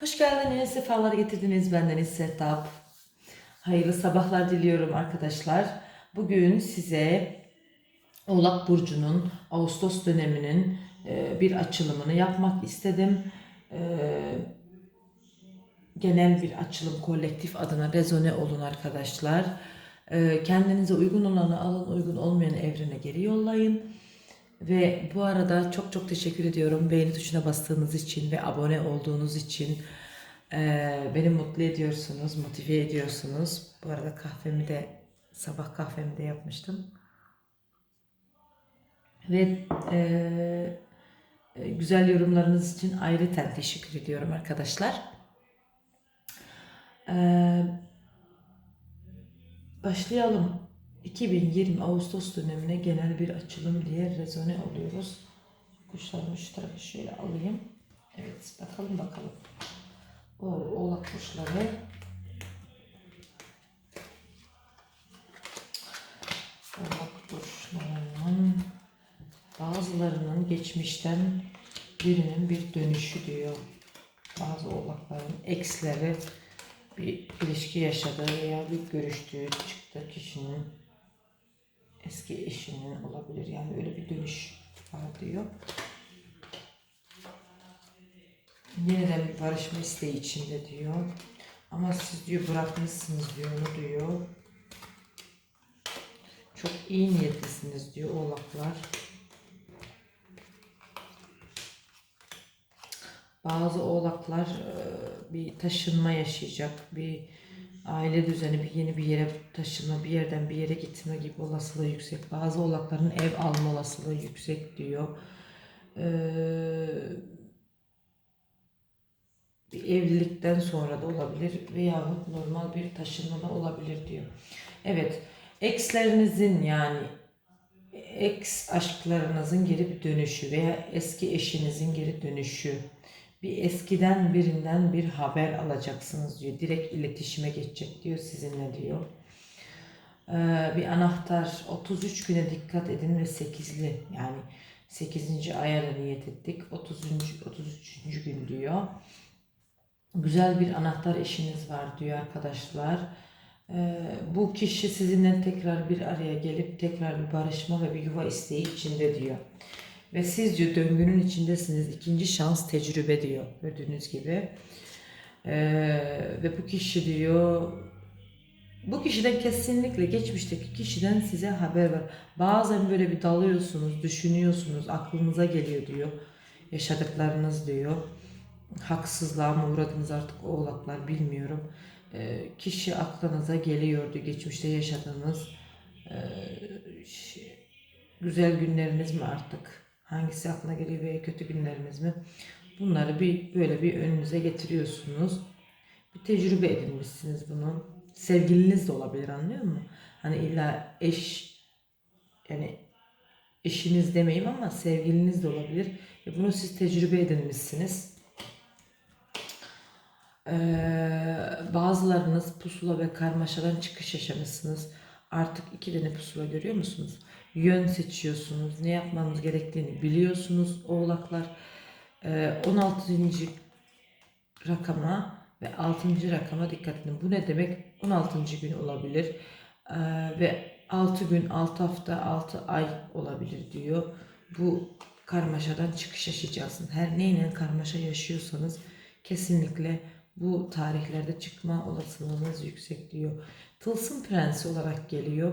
Hoş geldiniz, sefalar getirdiniz. Bendeniz Sertap. Hayırlı sabahlar diliyorum arkadaşlar. Bugün size Oğlak Burcu'nun Ağustos döneminin e, bir açılımını yapmak istedim. E, Genel bir açılım kolektif adına rezone olun arkadaşlar. E, Kendinize uygun olanı alın, uygun olmayanı evrene geri yollayın. Ve bu arada çok çok teşekkür ediyorum beğeni tuşuna bastığınız için ve abone olduğunuz için. Ee, beni mutlu ediyorsunuz, motive ediyorsunuz. Bu arada kahvemi de sabah kahvemi de yapmıştım. Ve e, e, güzel yorumlarınız için ayrıca teşekkür ediyorum arkadaşlar. Ee, başlayalım. 2020 Ağustos dönemine genel bir açılım diye rezone oluyoruz. Kuşlarımı şu tarafa şöyle alayım. Evet bakalım bakalım. O oğlak kuşları. Oğlak kuşlarının bazılarının geçmişten birinin bir dönüşü diyor. Bazı oğlakların eksleri bir ilişki yaşadığı veya bir görüştüğü çıktığı kişinin eski eşinin olabilir. Yani öyle bir dönüş var diyor. Yeniden bir barışma isteği içinde diyor. Ama siz diyor bırakmışsınız diyor onu diyor. Çok iyi niyetlisiniz diyor oğlaklar. Bazı oğlaklar e, bir taşınma yaşayacak, bir aile düzeni, bir yeni bir yere taşınma, bir yerden bir yere gitme gibi olasılığı yüksek. Bazı oğlakların ev alma olasılığı yüksek diyor. Ee, bir evlilikten sonra da olabilir veyahut normal bir taşınma da olabilir diyor. Evet, ekslerinizin yani ex aşklarınızın geri bir dönüşü veya eski eşinizin geri dönüşü bir eskiden birinden bir haber alacaksınız diyor. Direkt iletişime geçecek diyor sizinle diyor. Ee, bir anahtar 33 güne dikkat edin ve 8'li yani 8. aya da niyet ettik. 30. 33. gün diyor. Güzel bir anahtar eşiniz var diyor arkadaşlar. Ee, bu kişi sizinle tekrar bir araya gelip tekrar bir barışma ve bir yuva isteği içinde diyor. Ve siz diyor döngünün içindesiniz. İkinci şans tecrübe diyor. Gördüğünüz gibi. Ee, ve bu kişi diyor bu kişiden kesinlikle geçmişteki kişiden size haber var. Bazen böyle bir dalıyorsunuz, düşünüyorsunuz, aklınıza geliyor diyor. Yaşadıklarınız diyor. Haksızlığa mı uğradınız artık oğlaklar bilmiyorum. Ee, kişi aklınıza geliyordu geçmişte yaşadığınız e, şey, güzel günleriniz mi artık? Hangisi aklına geliyor veya kötü günlerimiz mi? Bunları bir böyle bir önünüze getiriyorsunuz. Bir tecrübe edinmişsiniz bunu. Sevgiliniz de olabilir anlıyor musun? Hani illa eş yani eşiniz demeyeyim ama sevgiliniz de olabilir. E bunu siz tecrübe edinmişsiniz. Ee, bazılarınız pusula ve karmaşadan çıkış yaşamışsınız. Artık iki tane pusula görüyor musunuz? Yön seçiyorsunuz. Ne yapmanız gerektiğini biliyorsunuz oğlaklar. Ee, 16. rakama ve 6. rakama dikkat edin. Bu ne demek? 16. gün olabilir. Ee, ve 6 gün, 6 hafta, 6 ay olabilir diyor. Bu karmaşadan çıkış yaşayacaksın. Her neyle karmaşa yaşıyorsanız kesinlikle bu tarihlerde çıkma olasılığınız yüksek diyor. Tılsım prensi olarak geliyor.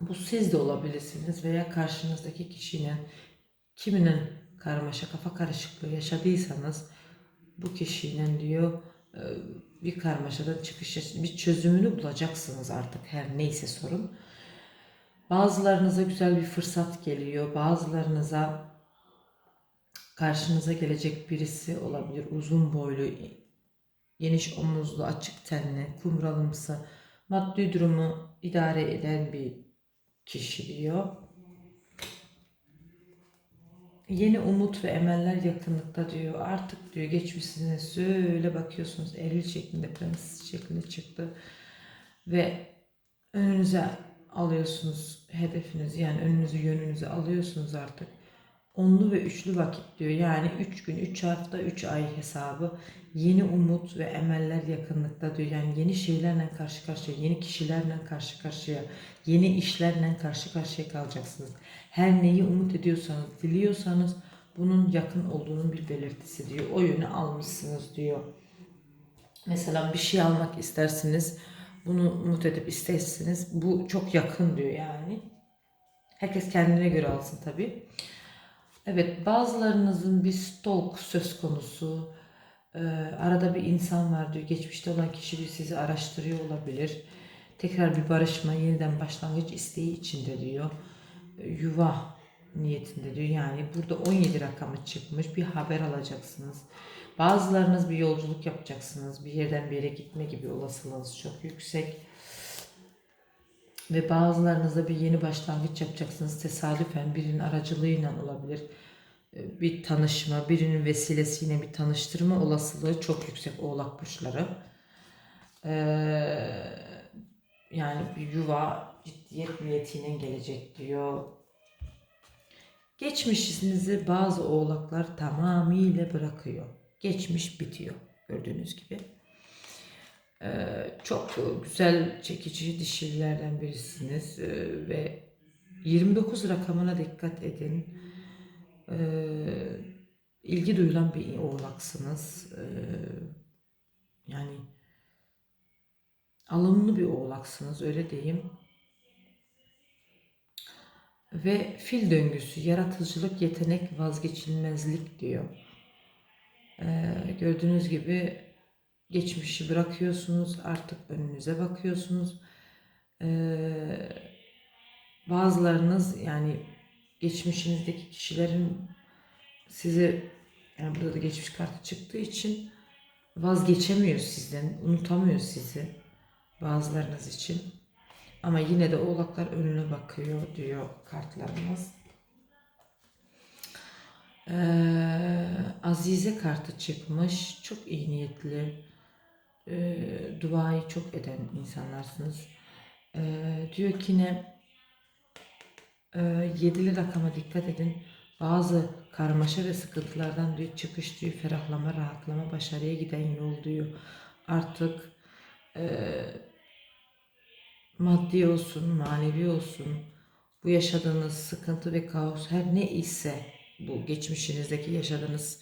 Bu siz de olabilirsiniz veya karşınızdaki kişinin kiminin karmaşa kafa karışıklığı yaşadıysanız bu kişinin diyor e, bir karmaşadan çıkış bir çözümünü bulacaksınız artık her neyse sorun. Bazılarınıza güzel bir fırsat geliyor. Bazılarınıza karşınıza gelecek birisi olabilir. Uzun boylu, geniş omuzlu, açık tenli, kumralımsı, maddi durumu idare eden bir kişi diyor. Yeni umut ve emeller yakınlıkta diyor. Artık diyor geçmişine söyle bakıyorsunuz. Eril şeklinde, prens şeklinde çıktı. Ve önünüze alıyorsunuz hedefinizi yani önünüzü yönünüzü alıyorsunuz artık. Onlu ve üçlü vakit diyor. Yani 3 gün, 3 hafta, 3 ay hesabı. Yeni umut ve emeller yakınlıkta diyor. Yani yeni şeylerle karşı karşıya, yeni kişilerle karşı karşıya, yeni işlerle karşı karşıya kalacaksınız. Her neyi umut ediyorsanız, diliyorsanız bunun yakın olduğunun bir belirtisi diyor. O yönü almışsınız diyor. Mesela bir şey almak istersiniz. Bunu umut edip istersiniz. Bu çok yakın diyor yani. Herkes kendine göre alsın tabii. Evet bazılarınızın bir stalk söz konusu. Ee, arada bir insan var diyor. Geçmişte olan kişi bir sizi araştırıyor olabilir. Tekrar bir barışma, yeniden başlangıç isteği içinde diyor. Ee, Yuva niyetinde diyor. Yani burada 17 rakamı çıkmış. Bir haber alacaksınız. Bazılarınız bir yolculuk yapacaksınız. Bir yerden bir yere gitme gibi olasılığınız çok yüksek. Ve bazılarınızda bir yeni başlangıç yapacaksınız. Tesadüfen birinin aracılığıyla olabilir. Ee, Bir tanışma, birinin vesilesiyle bir tanıştırma olasılığı çok yüksek oğlak burçları. Ee, yani bir yuva ciddiyet niyetiyle gelecek diyor. Geçmişinizi bazı oğlaklar tamamıyla bırakıyor. Geçmiş bitiyor gördüğünüz gibi. Ee, çok güzel çekici dişilerden birisiniz Ee, ve 29 rakamına dikkat edin. Ee, ilgi duyulan bir oğlaksınız. Yani alımlı bir oğlaksınız öyle diyeyim. Ve fil döngüsü, yaratıcılık, yetenek, vazgeçilmezlik diyor. Ee, gördüğünüz gibi geçmişi bırakıyorsunuz, artık önünüze bakıyorsunuz. Ee, bazılarınız yani geçmişinizdeki kişilerin sizi yani burada da geçmiş kartı çıktığı için vazgeçemiyor sizden, unutamıyor sizi bazılarınız için. Ama yine de oğlaklar önüne bakıyor diyor kartlarımız. Ee, Azize kartı çıkmış. Çok iyi niyetli. Ee, duayı çok eden insanlarsınız. Ee, diyor ki ne? Ee, yedili rakama dikkat edin. Bazı karmaşa ve sıkıntılardan diyor çıkış diyor ferahlama, rahatlama, başarıya giden yol diyor. Artık eee maddi olsun, manevi olsun, bu yaşadığınız sıkıntı ve kaos her ne ise bu geçmişinizdeki yaşadığınız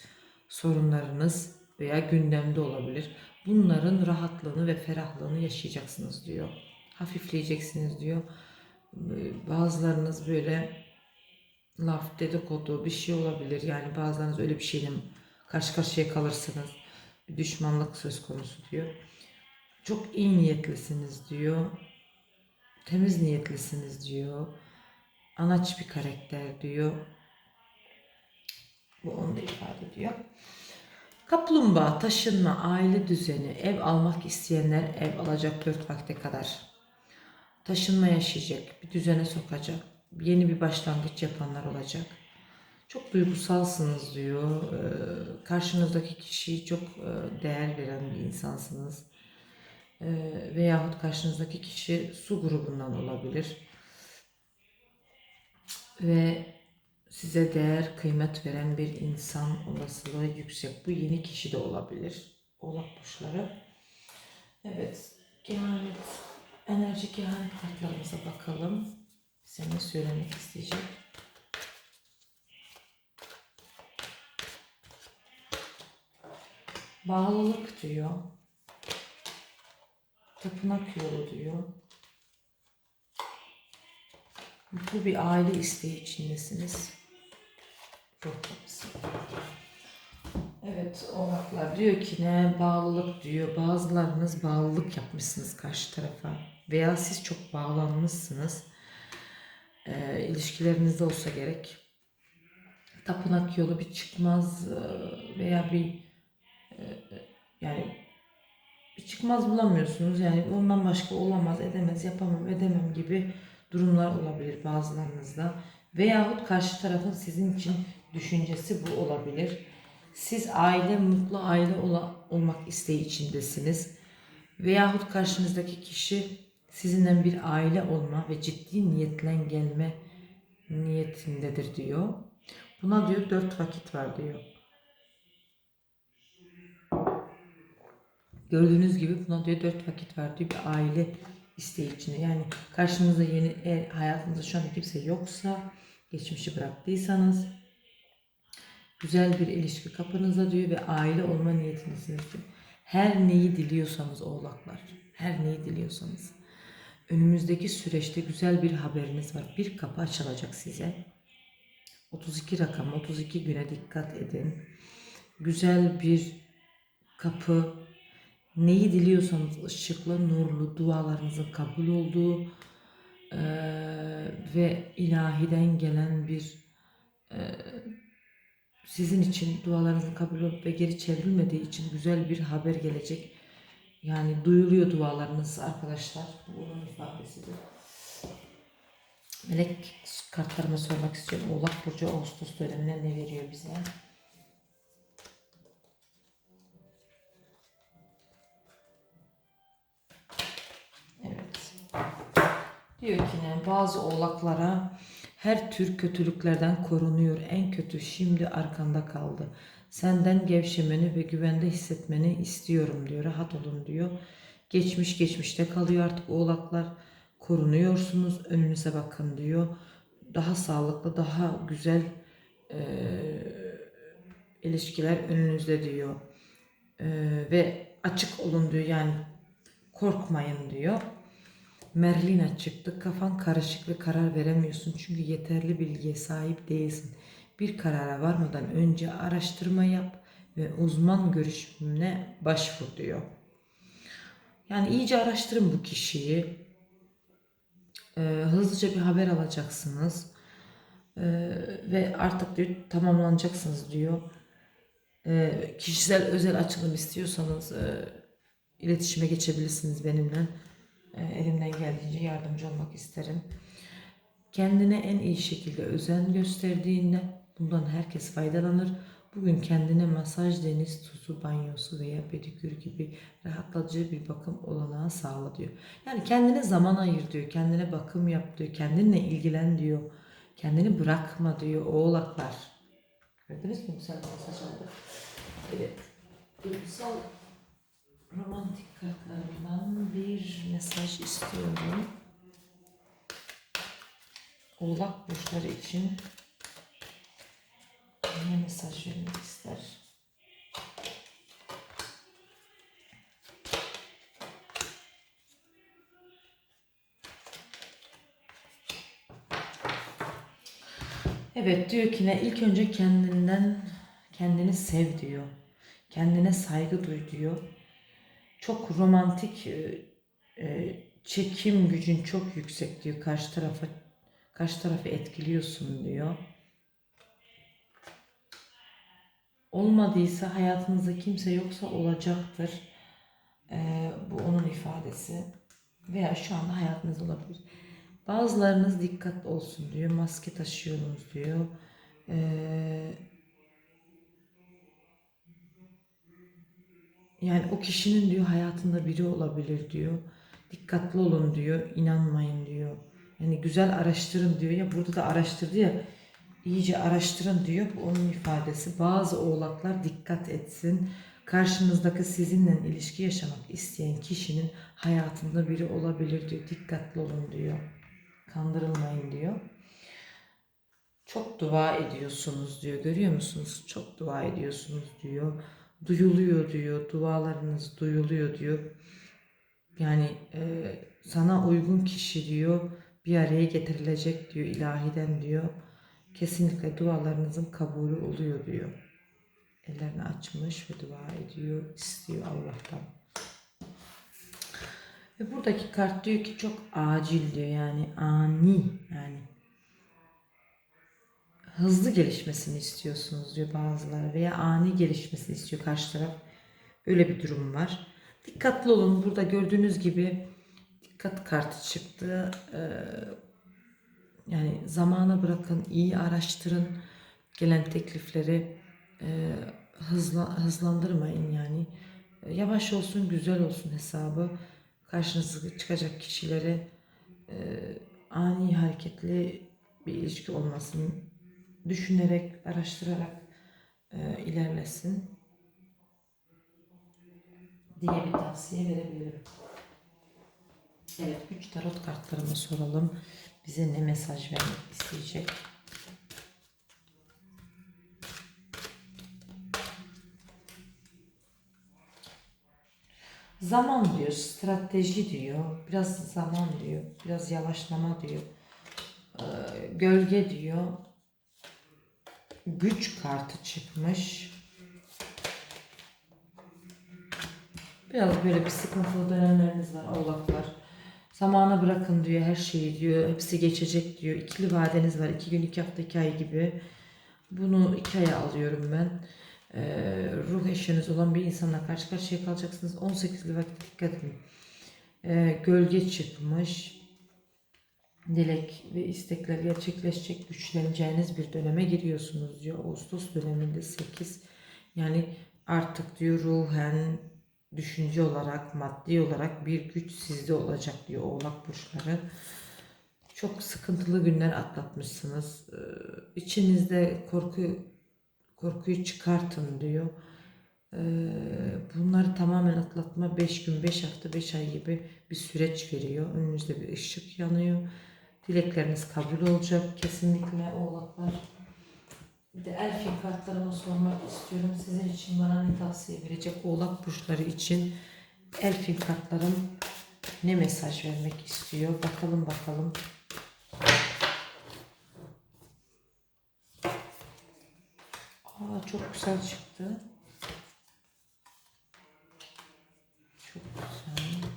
sorunlarınız veya gündemde olabilir. Bunların rahatlığını ve ferahlığını yaşayacaksınız diyor. Hafifleyeceksiniz diyor. Bazılarınız böyle laf, dedikodu bir şey olabilir. Yani bazılarınız öyle bir şeyle karşı karşıya kalırsınız. Bir düşmanlık söz konusu diyor. Çok iyi niyetlisiniz diyor temiz niyetlisiniz diyor. Anaç bir karakter diyor. Bu onu da ifade ediyor. Kaplumbağa, taşınma, aile düzeni, ev almak isteyenler ev alacak dört vakte kadar. Taşınma yaşayacak, bir düzene sokacak, yeni bir başlangıç yapanlar olacak. Çok duygusalsınız diyor. Ee, Karşınızdaki kişiyi çok e, değer veren bir insansınız. Ee, veyahut karşınızdaki kişi su grubundan olabilir. Ve size değer, kıymet veren bir insan olasılığı yüksek. Bu yeni kişi de olabilir. Oğlak burçları. Evet, kehanet, enerji kehanet kartlarımıza bakalım. Bize ne söylemek isteyecek? Bağlılık diyor. Tapınak yolu diyor. Bu bir aile isteği içindesiniz. Evet oğlaklar diyor ki ne bağlılık diyor. Bazılarınız bağlılık yapmışsınız karşı tarafa. Veya siz çok bağlanmışsınız. Ee, ilişkilerinizde olsa gerek. Tapınak yolu bir çıkmaz e, veya bir e, yani bir çıkmaz bulamıyorsunuz. Yani ondan başka olamaz, edemez, yapamam, edemem gibi durumlar olabilir bazılarınızda. Veyahut karşı tarafın sizin için düşüncesi bu olabilir. Siz aile, mutlu aile ola, olmak isteği içindesiniz. Veyahut karşınızdaki kişi sizinle bir aile olma ve ciddi niyetle gelme niyetindedir diyor. Buna diyor dört vakit var diyor. Gördüğünüz gibi buna diyor dört vakit var diyor bir aile isteği içinde. Yani karşınızda yeni eğer hayatınızda şu anda kimse yoksa geçmişi bıraktıysanız güzel bir ilişki kapınızda diyor ve aile olma niyetindesiniz diyor. Her neyi diliyorsanız oğlaklar, her neyi diliyorsanız önümüzdeki süreçte güzel bir haberiniz var. Bir kapı açılacak size. 32 rakam, 32 güne dikkat edin. Güzel bir kapı, neyi diliyorsanız ışıklı, nurlu, dualarınızın kabul olduğu eee, ve ilahiden gelen bir eee, sizin için dualarınızın kabul olup ve geri çevrilmediği için güzel bir haber gelecek. Yani duyuluyor dualarınız arkadaşlar. Bu onun ifadesidir. Melek kartlarıma sormak istiyorum. Oğlak Burcu Ağustos dönemine ne veriyor bize? Evet. Diyor ki ne? Bazı oğlaklara her tür kötülüklerden korunuyor. En kötü şimdi arkanda kaldı. Senden gevşemeni ve güvende hissetmeni istiyorum diyor. Rahat olun diyor. Geçmiş geçmişte kalıyor artık oğlaklar. Korunuyorsunuz. Önünüze bakın diyor. Daha sağlıklı, daha güzel eee, ilişkiler önünüzde diyor. Eee, ve açık olun diyor. Yani korkmayın diyor. Merlina çıktı. Kafan karışık ve karar veremiyorsun. Çünkü yeterli bilgiye sahip değilsin. Bir karara varmadan önce araştırma yap ve uzman görüşümüne başvur diyor. Yani iyice araştırın bu kişiyi. Ee, hızlıca bir haber alacaksınız. Ee, ve artık diyor tamamlanacaksınız diyor. Ee, kişisel özel açılım istiyorsanız e, iletişime geçebilirsiniz benimle. Ee, elimden geldiğince yardımcı olmak isterim. Kendine en iyi şekilde özen gösterdiğinde bundan herkes faydalanır. Bugün kendine masaj, deniz tuzu, banyosu veya pedikür gibi rahatlatıcı bir bakım olanağı sağla diyor. Yani kendine zaman ayır diyor, kendine bakım yap diyor, kendinle ilgilen diyor. Kendini bırakma diyor oğlaklar. Gördünüz mü güzel mesaj oldu. Evet. Duygusal romantik kartlarımdan bir mesaj istiyorum. Oğlak burçları için ne mesaj vermek ister? Evet diyor ki ne ilk önce kendinden kendini sev diyor. Kendine saygı duy diyor. Çok romantik e, e, çekim gücün çok yüksek diyor. Karşı tarafa karşı tarafı etkiliyorsun diyor. Olmadıysa hayatınızda kimse yoksa olacaktır. Ee, bu onun ifadesi. Veya şu anda hayatınızda olabilir. Bazılarınız dikkat olsun diyor. Maske taşıyorsunuz diyor. Ee, yani o kişinin diyor hayatında biri olabilir diyor. Dikkatli olun diyor. inanmayın diyor. Yani güzel araştırın diyor ya burada da araştırdı ya iyice araştırın diyor. Bu onun ifadesi. Bazı oğlaklar dikkat etsin. Karşınızdaki sizinle ilişki yaşamak isteyen kişinin hayatında biri olabilir diyor. Dikkatli olun diyor. Kandırılmayın diyor. Çok dua ediyorsunuz diyor. Görüyor musunuz? Çok dua ediyorsunuz diyor. Duyuluyor diyor. Dualarınız duyuluyor diyor. Yani e, sana uygun kişi diyor bir araya getirilecek diyor ilahiden diyor. Kesinlikle dualarınızın kabulü oluyor diyor. Ellerini açmış ve dua ediyor, istiyor Allah'tan. Ve buradaki kart diyor ki çok acil diyor yani ani yani hızlı gelişmesini istiyorsunuz diyor bazıları veya ani gelişmesini istiyor karşı taraf. Öyle bir durum var. Dikkatli olun. Burada gördüğünüz gibi dikkat kartı çıktı. Ee, yani zamana bırakın, iyi araştırın. Gelen teklifleri e, hızla, hızlandırmayın yani. E, Yavaş olsun, güzel olsun hesabı. Karşınıza çıkacak kişilere e, ani hareketli bir ilişki olmasın düşünerek, araştırarak e, ilerlesin diye bir tavsiye verebilirim. Evet, üç tarot kartlarımı soralım. Bize ne mesaj vermek isteyecek? Zaman diyor, strateji diyor, biraz zaman diyor, biraz yavaşlama diyor, Ee, gölge diyor, güç kartı çıkmış. Biraz böyle bir sıkıntılı dönemleriniz var oğlaklar. Zamana bırakın diyor her şeyi diyor. Hepsi geçecek diyor. İkili vadeniz var. iki gün, iki hafta, iki ay gibi. Bunu iki aya alıyorum ben. Ee, ruh eşiniz olan bir insanla karşı karşıya kalacaksınız. 18'li vakit dikkat edin. Ee, gölge çıkmış. Dilek ve istekler gerçekleşecek güçleneceğiniz bir döneme giriyorsunuz diyor. Ağustos döneminde 8. Yani artık diyor ruhen, düşünce olarak, maddi olarak bir güç sizde olacak diyor oğlak burçları. Çok sıkıntılı günler atlatmışsınız. Ee, İçinizde korku korkuyu çıkartın diyor. Ee, Bunları tamamen atlatma 5 gün, 5 hafta, 5 ay gibi bir süreç veriyor. Önünüzde bir ışık yanıyor. Dilekleriniz kabul olacak kesinlikle oğlaklar. Bir de Elfin kartlarıma sormak istiyorum. Sizin için bana ne tavsiye verecek oğlak burçları için Elfin kartlarım ne mesaj vermek istiyor? Bakalım bakalım. Aa çok güzel çıktı. Çok güzel.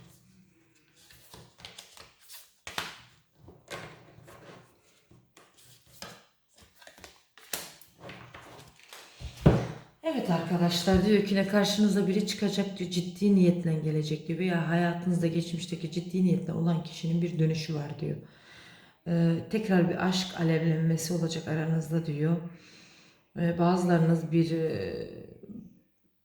Evet arkadaşlar diyor ki ne karşınıza biri çıkacak diyor ciddi niyetle gelecek diyor veya hayatınızda geçmişteki ciddi niyetle olan kişinin bir dönüşü var diyor. Ee, tekrar bir aşk alevlenmesi olacak aranızda diyor. Ee, bazılarınız bir e,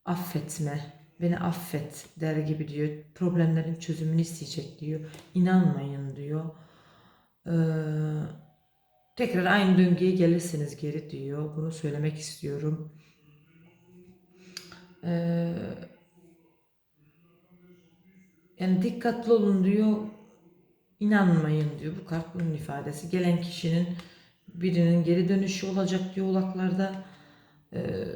affetme, beni affet der gibi diyor. Problemlerin çözümünü isteyecek diyor. İnanmayın diyor. Ee, tekrar aynı döngüye gelirsiniz geri diyor. Bunu söylemek istiyorum. Ee, yani dikkatli olun diyor. İnanmayın diyor. Bu kart bunun ifadesi. Gelen kişinin birinin geri dönüşü olacak diyor oğlaklarda. Ee,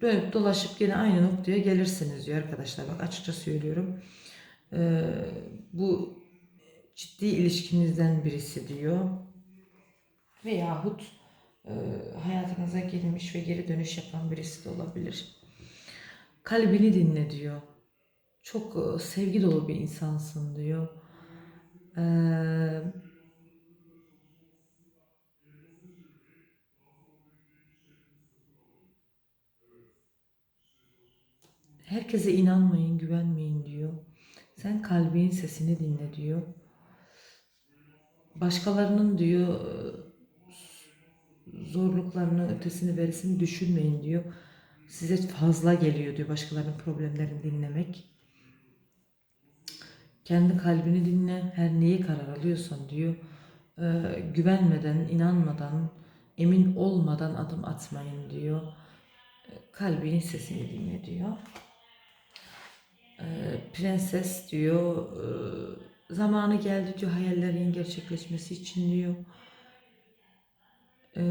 dönüp dolaşıp gene aynı noktaya gelirsiniz diyor arkadaşlar. Bak açıkça söylüyorum. Ee, bu ciddi ilişkinizden birisi diyor. Veyahut e, hayatınıza girmiş ve geri dönüş yapan birisi de olabilir. Kalbini dinle diyor. Çok e, sevgi dolu bir insansın diyor. Ee, herkese inanmayın, güvenmeyin diyor. Sen kalbinin sesini dinle diyor. Başkalarının diyor e, zorluklarını, ötesini, verisini düşünmeyin diyor. Size fazla geliyor diyor başkalarının problemlerini dinlemek. Kendi kalbini dinle, her neyi karar alıyorsan diyor. e, güvenmeden, inanmadan, emin olmadan adım atmayın diyor. E, kalbinin sesini dinle diyor. E, prenses diyor, e, zamanı geldi diyor hayallerin gerçekleşmesi için diyor. E,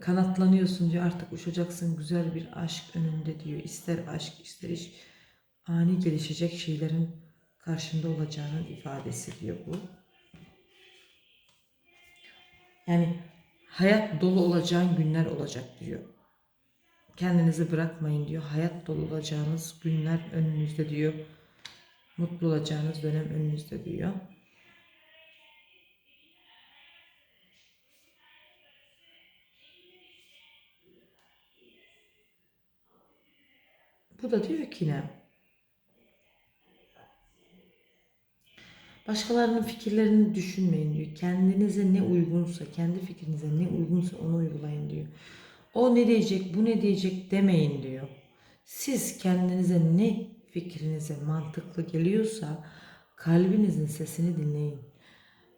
kanatlanıyorsun diyor artık uçacaksın güzel bir aşk önünde diyor. İster aşk ister iş ani gelişecek şeylerin karşında olacağının ifadesi diyor bu. Yani hayat dolu olacağın günler olacak diyor. Kendinizi bırakmayın diyor. Hayat dolu olacağınız günler önünüzde diyor. Mutlu olacağınız dönem önünüzde diyor. Bu da diyor ki ne? Başkalarının fikirlerini düşünmeyin diyor. Kendinize ne uygunsa, kendi fikrinize ne uygunsa onu uygulayın diyor. O ne diyecek, bu ne diyecek demeyin diyor. Siz kendinize ne fikrinize mantıklı geliyorsa kalbinizin sesini dinleyin.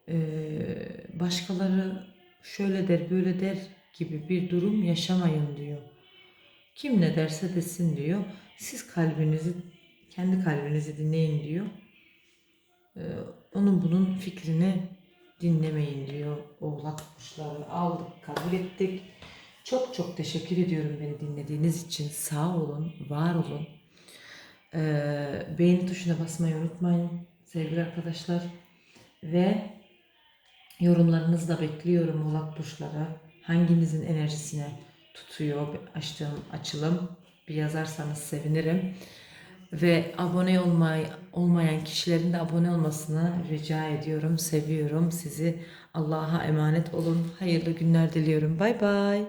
Ee, başkaları şöyle der, böyle der gibi bir durum yaşamayın diyor. Kim ne derse desin diyor. Siz kalbinizi, kendi kalbinizi dinleyin diyor. Ee, onun bunun fikrini dinlemeyin diyor. Oğlak kuşları aldık, kabul ettik. Çok çok teşekkür ediyorum beni dinlediğiniz için. Sağ olun, var olun. Ee, beğeni tuşuna basmayı unutmayın sevgili arkadaşlar. Ve yorumlarınızı da bekliyorum oğlak burçları. Hanginizin enerjisine tutuyor açtığım açılım bir yazarsanız sevinirim. Ve abone olmay olmayan kişilerin de abone olmasını rica ediyorum. Seviyorum sizi. Allah'a emanet olun. Hayırlı günler diliyorum. Bay bay.